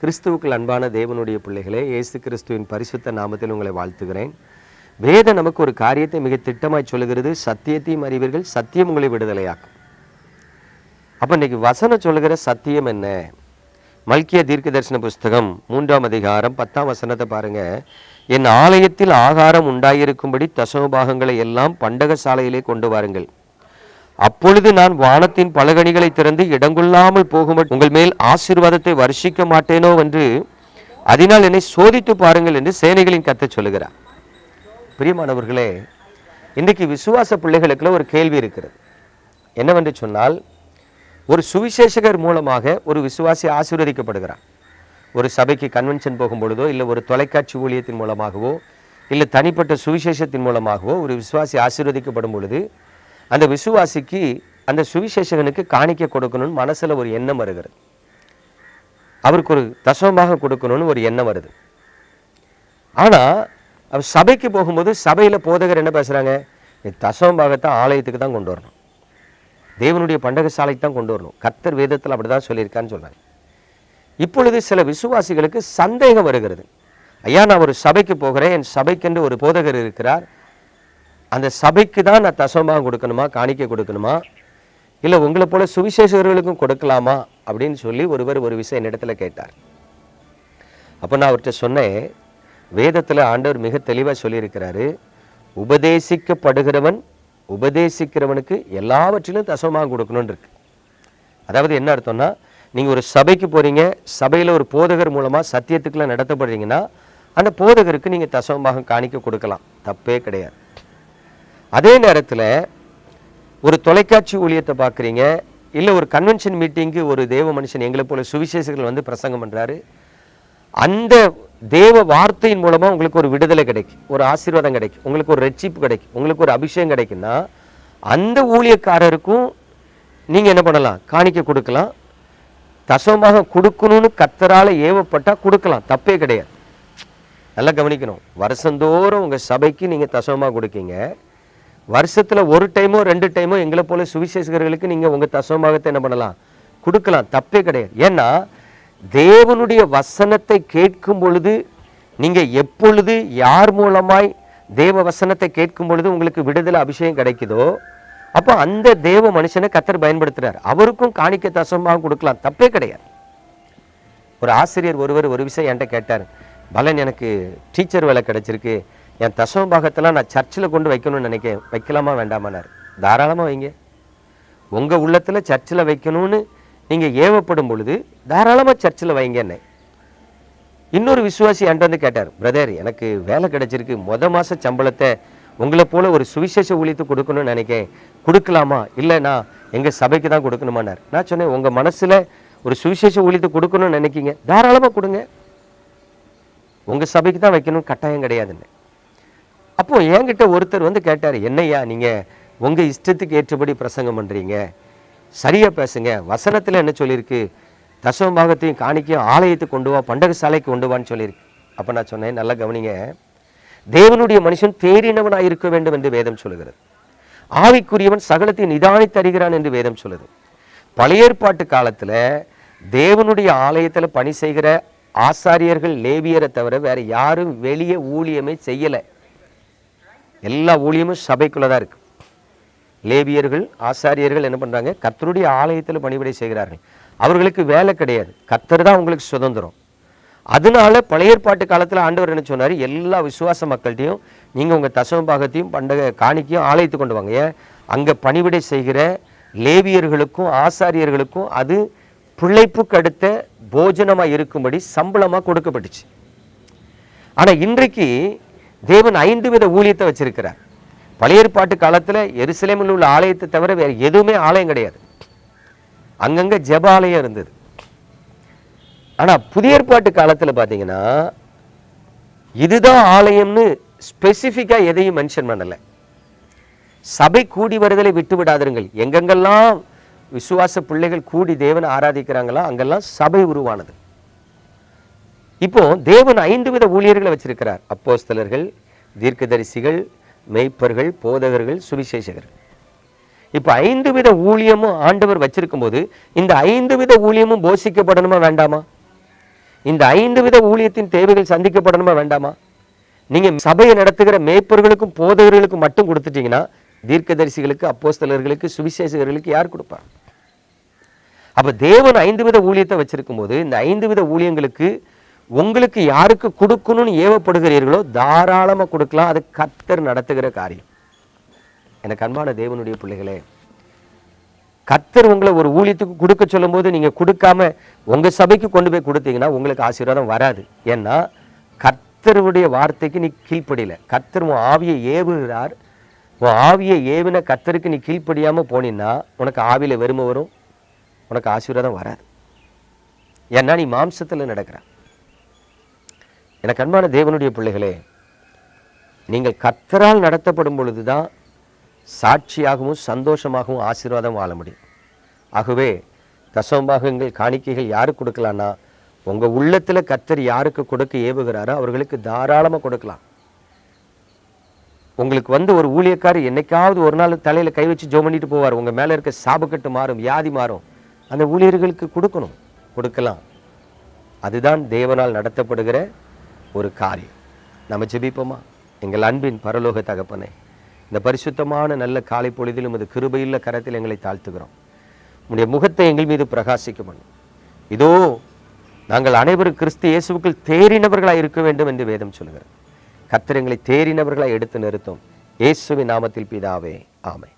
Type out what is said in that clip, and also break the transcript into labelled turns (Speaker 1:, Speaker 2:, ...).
Speaker 1: கிறிஸ்துவுக்குள் அன்பான தேவனுடைய பிள்ளைகளே இயேசு கிறிஸ்துவின் பரிசுத்த நாமத்தில் உங்களை வாழ்த்துகிறேன். வேதம் நமக்கு ஒரு காரியத்தை மிக திட்டமாய் சொல்லுகிறது. சத்தியத்தையும் அறிவீர்கள். சத்தியம் உங்களை விடுதலையாக்கும். அப்போ இன்னைக்கு வசனம் சொல்லுகிற சத்தியம் என்ன? மல்கிய தீர்க்க தரிசன புஸ்தகம் மூன்றாம் அதிகாரம் பத்தாம் வசனத்தை பாருங்க. என் ஆலயத்தில் ஆகாரம் உண்டாயிருக்கும்படி தசமபாகங்களை எல்லாம் பண்டக சாலையிலே கொண்டு வாருங்கள். அப்பொழுது நான் வானத்தின் பலகணிகளை திறந்து இடங்கொள்ளாமல் போகும் உங்கள் மேல் ஆசீர்வாதத்தை வருஷிக்க மாட்டேனோ என்று அதனால் என்னை சோதித்து பாருங்கள் என்று சேனைகளின் கத்தை சொல்லுகிறார். பிரியமானவர்களே இன்றைக்கு விசுவாச பிள்ளைகளுக்குள்ள ஒரு கேள்வி இருக்கிறது. என்னவென்று சொன்னால் ஒரு சுவிசேஷகர் மூலமாக ஒரு விசுவாசி ஆசீர்வதிக்கப்படுகிறார். ஒரு சபைக்கு கன்வென்ஷன் போகும் பொழுதோ இல்லை ஒரு தொலைக்காட்சி ஊழியத்தின் மூலமாகவோ இல்லை தனிப்பட்ட சுவிசேஷத்தின் மூலமாகவோ ஒரு விசுவாசி ஆசீர்வதிக்கப்படும் பொழுது அந்த விசுவாசிக்கு அந்த சுவிசேஷகனுக்கு காணிக்க கொடுக்கணும்னு மனசில் ஒரு எண்ணம் வருகிறது. அவருக்கு ஒரு தசமமாக கொடுக்கணும்னு ஒரு எண்ணம் வருது. ஆனால் அவர் சபைக்கு போகும்போது சபையில் போதகர் என்ன பேசுகிறாங்க நீ தசமபாகத்தை ஆலயத்துக்கு தான் கொண்டு வரணும். தேவனுடைய பண்டக சாலைக்கு தான் கொண்டு வரணும். கர்த்தர் வேதத்தில் அப்படி தான் சொல்லியிருக்கான்னு சொல்கிறாங்க இப்பொழுது சில விசுவாசிகளுக்கு சந்தேகம் வருகிறது. ஐயா நான் ஒரு சபைக்கு போகிறேன். என் சபைக்கென்று ஒரு போதகர் இருக்கிறார். அந்த சபைக்கு தான் நான் தசமாக கொடுக்கணுமா காணிக்க கொடுக்கணுமா? இல்லை உங்களை போல சுவிசேஷகர்களுக்கும் கொடுக்கலாமா? அப்படின்னு சொல்லி ஒருவர் ஒரு விஷயம் என்னிடத்துல கேட்டார். அப்போ நான் அவர்கிட்ட சொன்னேன் வேதத்தில் ஆண்டவர் மிக தெளிவாக சொல்லியிருக்கிறாரு உபதேசிக்கப்படுகிறவன் உபதேசிக்கிறவனுக்கு எல்லாவற்றிலும் தசமாக கொடுக்கணும்னு இருக்கு. அதாவது என்ன அர்த்தம்னா நீங்கள் ஒரு சபைக்கு போகிறீங்க சபையில் ஒரு போதகர் மூலமாக சத்தியத்துக்குலாம் நடத்தப்படுறீங்கன்னா அந்த போதகருக்கு நீங்கள் தசமாக காணிக்க கொடுக்கலாம். தப்பே கிடையாது. அதே நேரத்தில் ஒரு தொலைக்காட்சி ஊழியத்தை பார்க்குறீங்க இல்லை ஒரு கன்வென்ஷன் மீட்டிங்க்கு ஒரு தேவ மனுஷன் எங்களை போல சுவிசேஷர்கள் வந்து பிரசங்கம் பண்ணுறாரு அந்த தேவ வார்த்தையின் மூலமாக உங்களுக்கு ஒரு விடுதலை கிடைக்கும் ஒரு ஆசீர்வாதம் கிடைக்கும் உங்களுக்கு ஒரு ரட்சிப்பு கிடைக்கும் உங்களுக்கு ஒரு அபிஷேகம் கிடைக்குன்னா அந்த ஊழியக்காரருக்கும் நீங்கள் என்ன பண்ணலாம்? காணிக்க கொடுக்கலாம். தசமாக கொடுக்கணும்னு கத்தரால் ஏவப்பட்டால் கொடுக்கலாம். தப்பே கிடையாது. நல்லா கவனிக்கணும். வருஷந்தோறும் உங்கள் சபைக்கு நீங்கள் தசமாக கொடுக்கீங்க. வருஷத்தில் ஒரு டைமோ ரெண்டு டைமோ எங்களை போல சுவிசேஷகர்களுக்கு நீங்கள் உங்கள் தசமபாகத்தை என்ன பண்ணலாம்? கொடுக்கலாம். தப்பே கிடையாது. ஏன்னா தேவனுடைய வசனத்தை கேட்கும் பொழுது நீங்கள் எப்பொழுது யார் மூலமாய் தேவ வசனத்தை கேட்கும் பொழுது உங்களுக்கு விடுதலை அபிஷேகம் கிடைக்குதோ அப்போ அந்த தேவ மனுஷனை கத்தர் பயன்படுத்துறார். அவருக்கும் காணிக்க தசமாக கொடுக்கலாம். தப்பே கிடையாது. ஒரு ஆசிரியர் ஒருவர் ஒரு விஷயம் என்கிட்ட கேட்டார். பலன் எனக்கு டீச்சர் வேலை கிடைச்சிருக்கு. என் தசம பாகத்தெல்லாம் நான் சர்ச்சில் கொண்டு வைக்கணும்னு நினைக்க வைக்கலாமா வேண்டாமானார். தாராளமாக வைங்க. உங்கள் உள்ளத்தில் சர்ச்சில் வைக்கணும்னு நீங்கள் ஏவப்படும் பொழுது தாராளமாக சர்ச்சில் வைங்க என்ன இன்னொரு விசுவாசி என்கிட்ட வந்து கேட்டார் பிரதர் எனக்கு வேலை கிடைச்சிருக்கு. மொத மாத சம்பளத்தை உங்களை போல் ஒரு சுவிசேஷ ஊழியத்தை கொடுக்கணும்னு நினைக்கேன். கொடுக்கலாமா? இல்லை நான் எங்கள் சபைக்கு தான் கொடுக்கணுமானார். நான் சொன்னேன் உங்கள் மனசில் ஒரு சுவிசேஷ ஊழியத்தை கொடுக்கணும்னு நினைக்கிங்க. தாராளமாக கொடுங்க. உங்கள் சபைக்கு தான் வைக்கணும் கட்டாயம் கிடையாதுன்னு அப்போ என்கிட்ட ஒருத்தர் வந்து கேட்டார் என்னையா நீங்கள் உங்கள் இஷ்டத்துக்கு ஏற்றபடி பிரசங்கம் பண்ணுறீங்க சரியாக பேசுங்க. வசனத்தில் என்ன சொல்லியிருக்கு தசம பாகத்தையும் காணிக்கையும் ஆலயத்துக்கு கொண்டு வா பண்டக சாலைக்கு கொண்டு வான்னு சொல்லியிருக்கு அப்போ நான் சொன்னேன் நல்லா கவனிங்க. தேவனுடைய மனுஷன் தேறினவனாக இருக்க வேண்டும் என்று வேதம் சொல்லுகிறது. ஆவிக்குரியவன் சகலத்தை நிதானித்து அறிகிறான் என்று வேதம் சொல்லுது. பழைய ஏற்பாட்டு காலத்தில் தேவனுடைய ஆலயத்தில் பணி செய்கிற ஆசாரியர்கள் லேவியரை தவிர வேறு யாரும் வெளியே ஊழியமே செய்யலை. எல்லா ஊழியமும் சபைக்குள்ளே தான் இருக்குது லேவியர்கள் ஆசாரியர்கள் என்ன பண்ணுறாங்க கத்தருடைய ஆலயத்தில் பணிபடை செய்கிறார்கள். அவர்களுக்கு வேலை கிடையாது. கத்தர் தான் உங்களுக்கு சுதந்திரம். அதனால பழைய ஏற்பாட்டு காலத்தில் ஆண்டவர் என்ன சொன்னார்? எல்லா விசுவாச மக்கள்கிட்டையும் நீங்கள் உங்கள் தசம பாகத்தையும் பண்டக காணிக்கையும் ஆலயத்துக்கு கொண்டு வாங்க. ஏன்? அங்கே பணிவிடை செய்கிற லேவியர்களுக்கும் ஆசாரியர்களுக்கும் அது பிழைப்புக்கு அடுத்த போஜனமாக இருக்கும்படி சம்பளமாக கொடுக்கப்பட்டுச்சு. ஆனால் இன்றைக்கு தேவன் ஐந்து வித ஊழியத்தை வச்சிருக்கிறார். பழைய ஏற்பாட்டு காலத்தில் எருசலேமில் உள்ள ஆலயத்தை தவிர வேறு எதுவுமே ஆலயம் கிடையாது. அங்கங்கே ஜெப ஆலயம் இருந்தது. ஆனால் புதிய ஏற்பாட்டு காலத்தில் பார்த்தீங்கன்னா இதுதான் ஆலயம்னு ஸ்பெசிஃபிக்காக எதையும் மென்ஷன் பண்ணலை. சபை கூடி வருதலை விட்டு விடாதிருங்கள். எங்கெங்கெல்லாம் விசுவாச பிள்ளைகள் கூடி தேவனை ஆராதிக்கிறாங்களோ அங்கெல்லாம் சபை உருவானது. இப்போ தேவன் ஐந்து வித ஊழியர்களை வச்சிருக்கிறார். அப்போஸ்தலர்கள் தீர்க்கதரிசிகள் மெய்ப்பர்கள் போதகர்கள் சுவிசேஷகர்கள். இப்போ ஐந்து வித ஊழியமும் ஆண்டவர் வச்சிருக்கும் போது இந்த ஐந்து வித ஊழியமும் போஷிக்கப்படணுமா வேண்டாமா? இந்த ஐந்து வித ஊழியத்தின் தேவைகள் சந்திக்கப்படணுமா வேண்டாமா? நீங்க சபையை நடத்துகிற மேய்ப்பர்களுக்கும் போதகர்களுக்கும் மட்டும் கொடுத்துட்டீங்கன்னா தீர்க்கதரிசிகளுக்கு அப்போஸ்தலர்களுக்கு சுவிசேஷகர்களுக்கு யார் கொடுப்பார் அப்ப தேவன் ஐந்து வித ஊழியத்தை வச்சிருக்கும் போது இந்த ஐந்து வித ஊழியங்களுக்கு உங்களுக்கு யாருக்கு கொடுக்கணும்னு ஏவப்படுகிறீர்களோ தாராளமாக கொடுக்கலாம். அது கத்தர் நடத்துகிற காரியம். எனக்கு அன்பான தேவனுடைய பிள்ளைகளே கத்தர் உங்களை ஒரு ஊழியத்துக்கு கொடுக்க சொல்லும்போது நீங்க கொடுக்காம உங்க சபைக்கு கொண்டு போய் கொடுத்தீங்கன்னா உங்களுக்கு ஆசீர்வாதம் வராது. ஏன்னா கத்தருடைய வார்த்தைக்கு நீ கீழ்ப்படியல. கத்தர் உன் ஆவியை ஏவுகிறார். உன் ஆவியை ஏவின கத்தருக்கு நீ கீழ்ப்படியாம போனீன்னா உனக்கு ஆவியில வெறுமை வரும் உனக்கு ஆசீர்வாதம் வராது. ஏன்னா நீ மாம்சத்தில் நடக்கிற. எனக்கு அன்பான தேவனுடைய பிள்ளைகளே நீங்கள் கத்தரால் நடத்தப்படும் பொழுதுதான் சாட்சியாகவும் சந்தோஷமாகவும் ஆசீர்வாதம் வாழ முடியும். ஆகவே தசமபாகங்கள் காணிக்கைகள் யாருக்கு கொடுக்கலான்னா உங்க உள்ளத்துல கத்தர் யாருக்கு கொடுக்க ஏவுகிறாரோ அவர்களுக்கு தாராளமா கொடுக்கலாம். உங்களுக்கு வந்து ஒரு ஊழியக்காரர் என்னைக்காவது ஒரு நாள் தலையில கை வச்சு ஜோ பண்ணிட்டு போவார். உங்க மேல இருக்க சாபக்கட்டு மாறும் வியாதி மாறும். அந்த ஊழியர்களுக்கு கொடுக்கணும் கொடுக்கலாம். அதுதான் தேவனால் நடத்தப்படுகிற ஒரு காரியம். நம்ம ஜெபிப்போமா? எங்கள் அன்பின் பரலோக தகப்பனே இந்த பரிசுத்தமான நல்ல காலை பொழுதிலும் அது கிருபையுள்ள கரத்தில் எங்களை தாழ்த்துகிறோம். உடைய முகத்தை எங்கள் மீது பிரகாசிக்க பண்ணும் இதோ நாங்கள் அனைவரும் கிறிஸ்து இயேசுவுக்குள் தேறினவர்களாக இருக்க வேண்டும் என்று வேதம் சொல்கிறது. கத்திரங்களை எங்களை எடுத்து நிறுத்தும். இயேசுவின் நாமத்தில் பிதாவே ஆமை